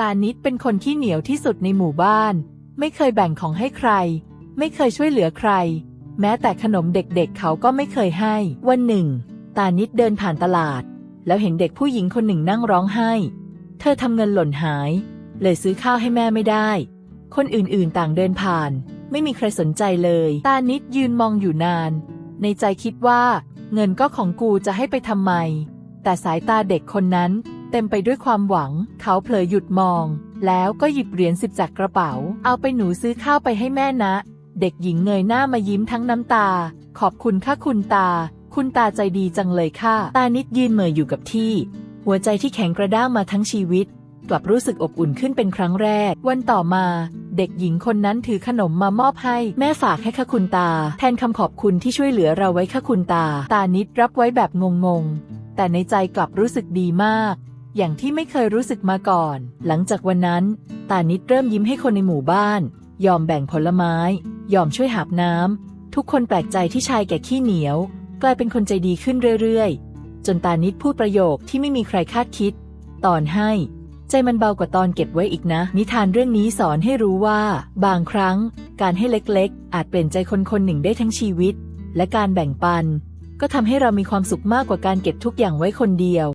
ตานิดเป็นคนที่เหนียวที่สุดในหมู่บ้าน ไม่เคยแบ่งของให้ใคร ไม่เคยช่วยเหลือใคร แม้แต่ขนมเด็กๆเขาก็ไม่เคยให้ วันหนึ่ง ตานิดเดินผ่านตลาด แล้วเห็นเด็กผู้หญิงคนหนึ่งนั่งร้องไห้ เธอทำเงินหล่นหาย เลยซื้อข้าวให้แม่ไม่ได้ คนอื่นๆต่างเดินผ่าน ไม่มีใครสนใจเลย ตานิดยืนมองอยู่นาน ในใจคิดว่า เงินก็ของกูจะให้ไปทำไม แต่สายตาเด็กคนนั้น เต็มไปด้วยความหวัง เขาเผลอหยุดมอง แล้วก็หยิบเหรียญสิบจากกระเป๋า เอาไปหนูซื้อข้าวไปให้แม่นะ เด็กหญิงเงยหน้ามายิ้มทั้งน้ำตา ขอบคุณค่ะคุณตา คุณตาใจดีจังเลยค่ะ ตานิดยืนเหม่ออยู่กับที่ หัวใจที่แข็งกระด้างมาทั้งชีวิต กลับรู้สึกอบอุ่นขึ้นเป็นครั้งแรก วันต่อมา เด็กหญิงคนนั้นถือขนมมามอบให้ แม่ฝากให้ค่ะคุณตา แทนคำขอบคุณที่ช่วยเหลือเราไว้ค่ะคุณตา ตานิดรับไว้แบบงงๆแต่ในใจกลับรู้สึกดีมาก อย่างที่ไม่เคยรู้สึกมาก่อน หลังจากวันนั้น ตานิดเริ่มยิ้มให้คนในหมู่บ้าน ยอมแบ่งผลไม้ ยอมช่วยหาบน้ำ ทุกคนแปลกใจที่ชายแก่ขี้เหนียว กลายเป็นคนใจดีขึ้นเรื่อยๆ จนตานิดพูดประโยคที่ไม่มีใครคาดคิด ตอนให้ ใจมันเบากว่าตอนเก็บไว้อีกนะ นิทานเรื่องนี้สอนให้รู้ว่า บางครั้ง การให้เล็กๆ อาจเปลี่ยนใจคนคนหนึ่งได้ทั้งชีวิต และการแบ่งปัน ก็ทำให้เรามีความสุขมากกว่าการเก็บทุกอย่างไว้คนเดียว